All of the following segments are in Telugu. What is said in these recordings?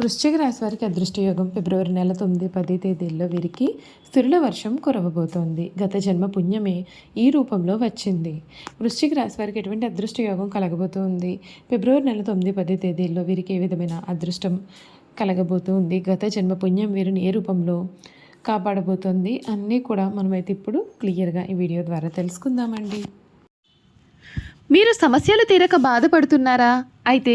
వృశ్చిక రాశి వారికి అదృష్టయోగం. ఫిబ్రవరి నెల తొమ్మిది పది తేదీల్లో వీరికి స్థిరుల వర్షం కురవబోతోంది. గత జన్మ పుణ్యమే ఈ రూపంలో వచ్చింది. వృశ్చిక రాశి వారికి ఎటువంటి అదృష్టయోగం కలగబోతుంది? కలగబోతోంది ఫిబ్రవరి నెల తొమ్మిది పది తేదీల్లో వీరికి ఏ విధమైన అదృష్టం కలగబోతుంది? గత జన్మ పుణ్యం వీరిని ఏ రూపంలో కాపాడబోతోంది? అన్నీ కూడా మనమైతే ఇప్పుడు క్లియర్గా ఈ వీడియో ద్వారా తెలుసుకుందామండి. మీరు సమస్యలు తీరక బాధపడుతున్నారా? అయితే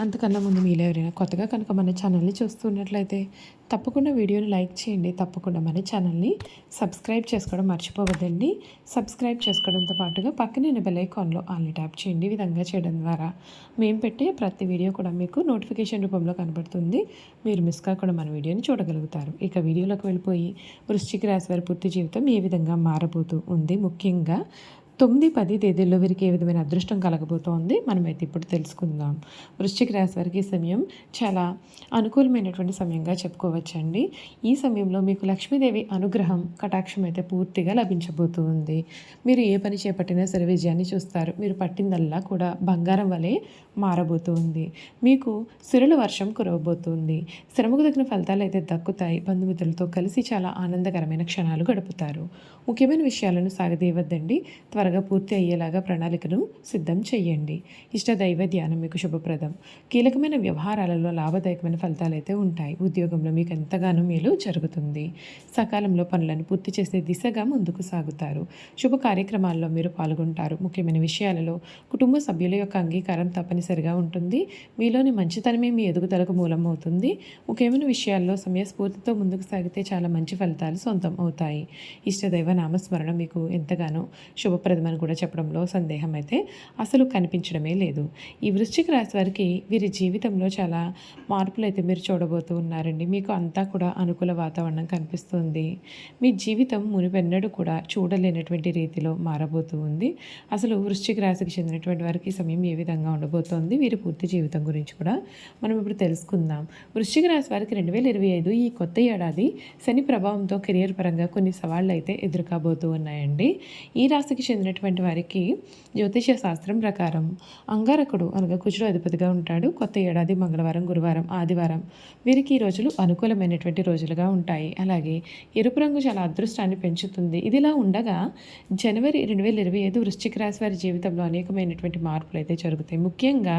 అంతకన్నా ముందు మీలో ఎవరైనా కొత్తగా కనుక మన ఛానల్ని చూస్తున్నట్లయితే తప్పకుండా వీడియోని లైక్ చేయండి. తప్పకుండా మన ఛానల్ని సబ్స్క్రైబ్ చేసుకోవడం మర్చిపోవద్దండి. సబ్స్క్రైబ్ చేసుకోవడంతో పాటుగా పక్కనే బెల్ ఐకాన్లో ఆల్ని ట్యాప్ చేయండి. ఈ విధంగా చేయడం ద్వారా మేము పెట్టే ప్రతి వీడియో కూడా మీకు నోటిఫికేషన్ రూపంలో కనబడుతుంది. మీరు మిస్ కాకుండా మన వీడియోని చూడగలుగుతారు. ఇక వీడియోలోకి వెళ్ళిపోయి వృశ్చిక రాశి వారి పూర్తి జీవితం ఏ విధంగా మారబోతూ ఉంది? ముఖ్యంగా తొమ్మిది పది తేదీల్లో వీరికి ఏ విధమైన అదృష్టం కలగబోతోంది? మనమైతే ఇప్పుడు తెలుసుకుందాం. వృశ్చిక రాశి వారికి ఈ సమయం చాలా అనుకూలమైనటువంటి సమయంగా చెప్పుకోవచ్చండి. ఈ సమయంలో మీకు లక్ష్మీదేవి అనుగ్రహం కటాక్షం అయితే పూర్తిగా లభించబోతుంది. మీరు ఏ పని చేపట్టినా సరే విజయాన్ని చూస్తారు. మీరు పట్టిందల్లా కూడా బంగారం వలె మారబోతుంది. మీకు సిరుల వర్షం కురవబోతుంది. శ్రమకు తగిన ఫలితాలు అయితే దక్కుతాయి. బంధుమిత్రులతో కలిసి చాలా ఆనందకరమైన క్షణాలు గడుపుతారు. ముఖ్యమైన విషయాలను సాగదీయవద్దండి. త్వరగా పూర్తి అయ్యేలాగా ప్రణాళికను సిద్ధం చేయండి. ఇష్టదైవ ధ్యానం మీకు శుభప్రదం. కీలకమైన వ్యవహారాలలో లాభదాయకమైన ఫలితాలు అయితే ఉంటాయి. ఉద్యోగంలో మీకు ఎంతగానో మేలు జరుగుతుంది. సకాలంలో పనులను పూర్తి చేసే దిశగా ముందుకు సాగుతారు. శుభ కార్యక్రమాల్లో మీరు పాల్గొంటారు. ముఖ్యమైన విషయాలలో కుటుంబ సభ్యుల యొక్క అంగీకారం తప్పనిసరిగా ఉంటుంది. మీలోని మంచితనమే మీ ఎదుగుదలకు మూలం అవుతుంది. ముఖ్యమైన విషయాల్లో సమయస్ఫూర్తితో ముందుకు సాగితే చాలా మంచి ఫలితాలు సొంతం అవుతాయి. ఇష్టదైవ నామస్మరణ మీకు ఎంతగానో శుభప్రదమని కూడా చెప్పడంలో సందేహం అయితే అసలు కనిపించడమే లేదు. ఈ వృశ్చిక రాశి వారికి వీరి జీవితంలో చాలా మార్పులు అయితే మీరు చూడబోతూ ఉన్నారండి. మీకు అంతా కూడా అనుకూల వాతావరణం కనిపిస్తుంది. మీ జీవితం మునిపెన్నడూ కూడా చూడలేనటువంటి రీతిలో మారబోతూ ఉంది. అసలు వృశ్చిక రాశికి చెందినటువంటి వారికి సమయం ఏ విధంగా ఉండబోతోంది? వీరి పూర్తి జీవితం గురించి కూడా మనం ఇప్పుడు తెలుసుకుందాం. వృశ్చిక రాశి వారికి రెండు వేల ఇరవై ఐదు ఈ కొత్త ఏడాది శని ప్రభావంతో కెరియర్ పరంగా కొన్ని సవాళ్ళు అయితే ఎదురుకాబోతూ ఉన్నాయండి. ఈ రాశికి చెందిన చెందినటువంటి వారికి జ్యోతిష శాస్త్రం ప్రకారం అంగారకుడు అనగా కుజుడు అధిపతిగా ఉంటాడు. కొత్త ఏడాది మంగళవారం గురువారం ఆదివారం వీరికి ఈ రోజులు అనుకూలమైనటువంటి రోజులుగా ఉంటాయి. అలాగే ఎరుపు రంగు చాలా అదృష్టాన్ని పెంచుతుంది. ఇదిలా ఉండగా జనవరి రెండు వేల ఇరవై ఐదు వృశ్చిక రాశి వారి జీవితంలో అనేకమైనటువంటి మార్పులు అయితే జరుగుతాయి. ముఖ్యంగా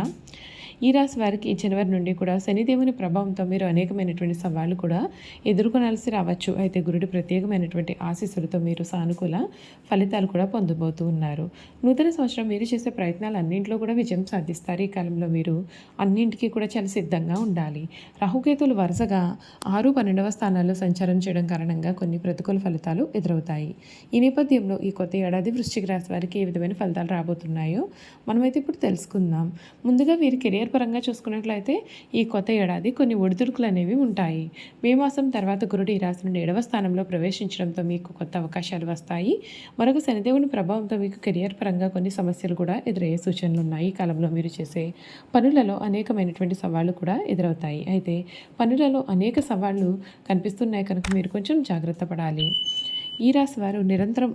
ఈ రాశి వారికి ఈ జనవరి నుండి కూడా శనిదేవుని ప్రభావంతో మీరు అనేకమైనటువంటి సవాళ్ళు కూడా ఎదుర్కొనాల్సి రావచ్చు. అయితే గురుడి ప్రత్యేకమైనటువంటి ఆశీస్సులతో మీరు సానుకూల ఫలితాలు కూడా పొందబోతూ ఉన్నారు. నూతన సంవత్సరం మీరు చేసే ప్రయత్నాలు అన్నింటిలో కూడా విజయం సాధిస్తారు. ఈ కాలంలో మీరు అన్నింటికీ కూడా చాలా సిద్ధంగా ఉండాలి. రాహుకేతులు వరుసగా ఆరు పన్నెండవ స్థానాల్లో సంచారం చేయడం కారణంగా కొన్ని ప్రతికూల ఫలితాలు ఎదురవుతాయి. ఈ నేపథ్యంలో ఈ కొత్త ఏడాది వృశ్చిక రాశి వారికి ఏ విధమైన ఫలితాలు రాబోతున్నాయో మనమైతే ఇప్పుడు తెలుసుకుందాం. ముందుగా వీరి కెరియర్ పరంగా చూసుకున్నట్లయితే ఈ కొత్త ఏడాది కొన్ని ఒడిదుడుకులు అనేవి ఉంటాయి. మే మాసం తర్వాత గురుడు ఈ రాశి నుండి ఏడవ స్థానంలో ప్రవేశించడంతో మీకు కొత్త అవకాశాలు వస్తాయి. మరొక శనిదేవుని ప్రభావంతో మీకు కెరియర్ పరంగా కొన్ని సమస్యలు కూడా ఎదురయ్యే సూచనలు ఉన్నాయి. ఈ కాలంలో మీరు చేసే పనులలో అనేకమైనటువంటి సవాళ్ళు కూడా ఎదురవుతాయి. అయితే పనులలో అనేక సవాళ్ళు కనిపిస్తున్నాయి కనుక మీరు కొంచెం జాగ్రత్త పడాలి. ఈ రాశి వారు నిరంతరం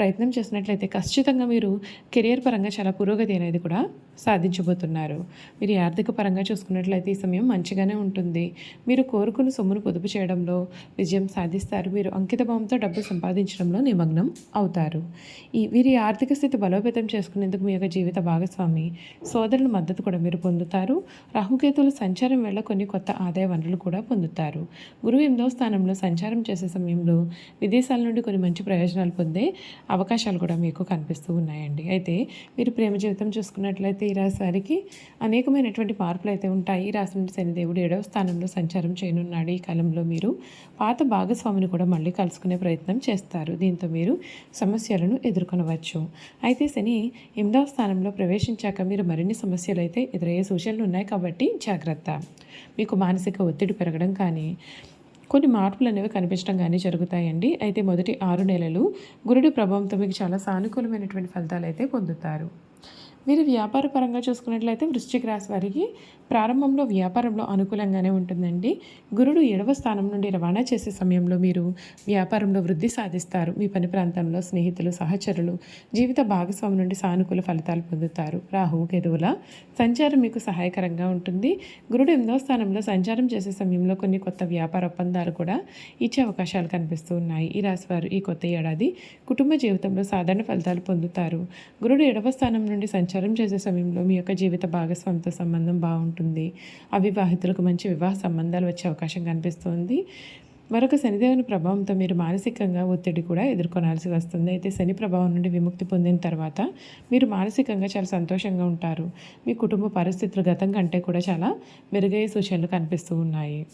ప్రయత్నం చేసినట్లయితే ఖచ్చితంగా మీరు కెరియర్ పరంగా చాలా పురోగతి అనేది కూడా సాధించబోతున్నారు. మీరు ఆర్థిక పరంగా చూసుకున్నట్లయితే ఈ సమయం మంచిగానే ఉంటుంది. మీరు కోరుకున్న సొమ్మును పొదుపు చేయడంలో విజయం సాధిస్తారు. మీరు అంకితభావంతో డబ్బు సంపాదించడంలో నిమగ్నం అవుతారు. ఈ వీరి ఆర్థిక స్థితి బలోపేతం చేసుకునేందుకు మీ యొక్క జీవిత భాగస్వామి సోదరుల మద్దతు కూడా మీరు పొందుతారు. రాహుకేతులు సంచారం వేళ కొన్ని కొత్త ఆదాయ వనరులు కూడా పొందుతారు. గురువు ఎనిమిదవ స్థానంలో సంచారం చేసే సమయంలో విదేశాల నుండి కొన్ని మంచి ప్రయోజనాలు పొందే అవకాశాలు కూడా మీకు కనిపిస్తూ ఉన్నాయండి. అయితే మీరు ప్రేమ జీవితం చూసుకున్నట్లయితే ఈ రాశివారికి అనేకమైనటువంటి మార్పులు అయితే ఉంటాయి. ఈ రాశి నుండి శనిదేవుడు ఏడవ స్థానంలో సంచారం చేయనున్నాడు. ఈ కాలంలో మీరు పాత భాగస్వామిని కూడా మళ్ళీ కలుసుకునే ప్రయత్నం చేస్తారు. దీంతో మీరు సమస్యలను ఎదుర్కొనవచ్చు. అయితే శని ఎనిమిదవ స్థానంలో ప్రవేశించాక మీరు మరిన్ని సమస్యలు అయితే ఎదురయ్యే సూచనలు ఉన్నాయి కాబట్టి జాగ్రత్త. మీకు మానసిక ఒత్తిడి పెరగడం కానీ కొన్ని మార్పులు అనేవి కనిపించడం కానీ జరుగుతాయండి. అయితే మొదటి ఆరు నెలలు గురుడి ప్రభావంతో మీకు చాలా సానుకూలమైనటువంటి ఫలితాలు అయితే పొందుతారు. మీరు వ్యాపార పరంగా చూసుకున్నట్లయితే వృశ్చిక రాశి వారికి ప్రారంభంలో వ్యాపారంలో అనుకూలంగానే ఉంటుందండి. గురుడు ఏడవ స్థానం నుండి రవాణా చేసే సమయంలో మీరు వ్యాపారంలో వృద్ధి సాధిస్తారు. మీ పని ప్రాంతంలో స్నేహితులు సహచరులు జీవిత భాగస్వామి నుండి సానుకూల ఫలితాలు పొందుతారు. రాహు గెదువుల సంచారం మీకు సహాయకరంగా ఉంటుంది. గురుడు ఎనిమిదవ స్థానంలో సంచారం చేసే సమయంలో కొన్ని కొత్త వ్యాపార ఒప్పందాలు కూడా ఇచ్చే అవకాశాలు కనిపిస్తూ ఉన్నాయి. ఈ రాశి వారు ఈ కొత్త ఏడాది కుటుంబ జీవితంలో సాధారణ ఫలితాలు పొందుతారు. గురుడు ఏడవ స్థానం నుండి సంచారం చేసే సమయంలో మీ యొక్క జీవిత భాగస్వామితో సంబంధం బాగుంటుంది. అవివాహితులకు మంచి వివాహ సంబంధాలు వచ్చే అవకాశం కనిపిస్తుంది. మరొక శనిదేవుని ప్రభావంతో మీరు మానసికంగా ఒత్తిడి కూడా ఎదుర్కొనాల్సి వస్తుంది. అయితే శని ప్రభావం నుండి విముక్తి పొందిన తర్వాత మీరు మానసికంగా చాలా సంతోషంగా ఉంటారు. మీ కుటుంబ పరిస్థితులు గతం కంటే కూడా చాలా మెరుగయ్యే సూచనలు కనిపిస్తూ ఉన్నాయి.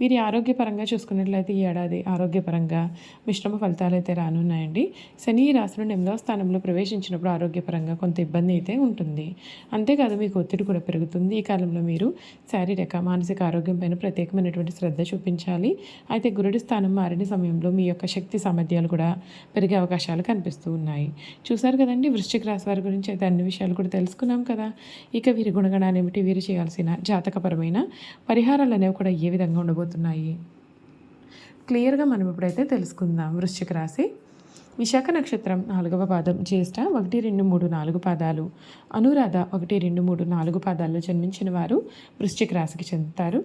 వీరి ఆరోగ్యపరంగా చూసుకున్నట్లయితే ఈ ఏడాది ఆరోగ్యపరంగా మిశ్రమ ఫలితాలు అయితే రానున్నాయండి. శని ఈ రాశి ఎనిమిదవ స్థానంలో ప్రవేశించినప్పుడు ఆరోగ్యపరంగా కొంత ఇబ్బంది అయితే ఉంటుంది. అంతేకాదు మీకు ఒత్తిడి కూడా పెరుగుతుంది. ఈ కాలంలో మీరు శారీరక మానసిక ఆరోగ్యం పైన ప్రత్యేకమైనటువంటి శ్రద్ధ చూపించాలి. అయితే గురుడి స్థానం మారిన సమయంలో మీ యొక్క శక్తి సామర్థ్యాలు కూడా పెరిగే అవకాశాలు కనిపిస్తూ ఉన్నాయి. చూసారు కదండి? వృశ్చిక రాశి వారి గురించి అయితే అన్ని విషయాలు కూడా తెలుసుకున్నాం కదా. ఇక వీరి గుణగణాలు ఏమిటి? వీరు చేయాల్సిన జాతకపరమైన పరిహారాలు అనేవి కూడా ఏ విధంగా జరగబోతున్నాయి క్లియర్గా మనం ఇప్పుడైతే తెలుసుకుందాం. వృశ్చిక రాశి. విశాఖ నక్షత్రం నాలుగవ పాదం. జ్యేష్ఠ ఒకటి రెండు మూడు నాలుగు పాదాలు. అనురాధ ఒకటి రెండు మూడు నాలుగు పాదాల్లో జన్మించిన వారు వృశ్చిక రాశికి చెందుతారు.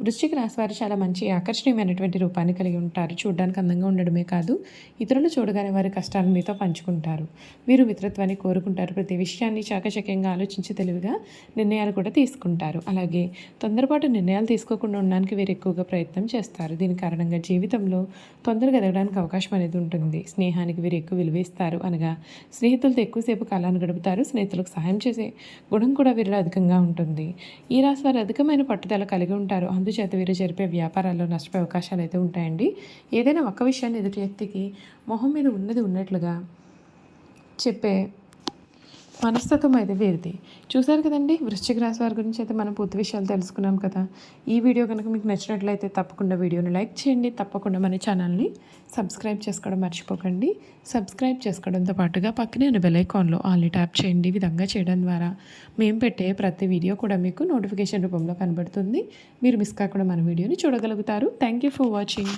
వృశ్చిక రాశి వారు చాలా మంచి ఆకర్షణీయమైనటువంటి రూపాన్ని కలిగి ఉంటారు. చూడడానికి అందంగా ఉండడమే కాదు ఇతరులు చూడగానే వారి కష్టాలను మీతో పంచుకుంటారు. వీరు మిత్రత్వాన్ని కోరుకుంటారు. ప్రతి విషయాన్ని చాకచక్యంగా ఆలోచించి తెలివిగా నిర్ణయాలు కూడా తీసుకుంటారు. అలాగే తొందరపాటు నిర్ణయాలు తీసుకోకుండా ఉండడానికి వీరు ఎక్కువగా ప్రయత్నం చేస్తారు. దీని కారణంగా జీవితంలో తొందరగా ఎదగడానికి అవకాశం అనేది ఉంటుంది. స్నేహానికి వీరు ఎక్కువ విలువ ఇస్తారు అనగా స్నేహితులతో ఎక్కువసేపు కాలాన్ని గడుపుతారు. స్నేహితులకు సహాయం చేసే గుణం కూడా వీరిలో అధికంగా ఉంటుంది. ఈ రాశి వారు అధికమైన పట్టుదల కలిగి ఉంటారు. అందుచేత వీరు జరిపే వ్యాపారాల్లో నష్టపోయే అవకాశాలు అయితే ఉంటాయండి. ఏదైనా ఒక్క విషయాన్ని ఎదుటి వ్యక్తికి మొహం మీద ఉన్నది ఉన్నట్లుగా చెప్పే మనస్తత్వం అయితే వీరిది. చూసారు కదండి? వృశ్చిక రాశి వారి గురించి అయితే మనం పూర్తి విషయాలు తెలుసుకున్నాం కదా. ఈ వీడియో కనుక మీకు నచ్చినట్లయితే తప్పకుండా వీడియోని లైక్ చేయండి. తప్పకుండా మన ఛానల్ని సబ్స్క్రైబ్ చేసుకోవడం మర్చిపోకండి. సబ్స్క్రైబ్ చేసుకోవడంతో పాటుగా పక్కనే ఉన్న బెలైకాన్లో ఆల్ని ట్యాప్ చేయండి. ఈ విధంగా చేయడం ద్వారా మేము పెట్టే ప్రతి వీడియో కూడా మీకు నోటిఫికేషన్ రూపంలో కనబడుతుంది. మీరు మిస్ కాకుండా మన వీడియోని చూడగలుగుతారు. Thank you for watching.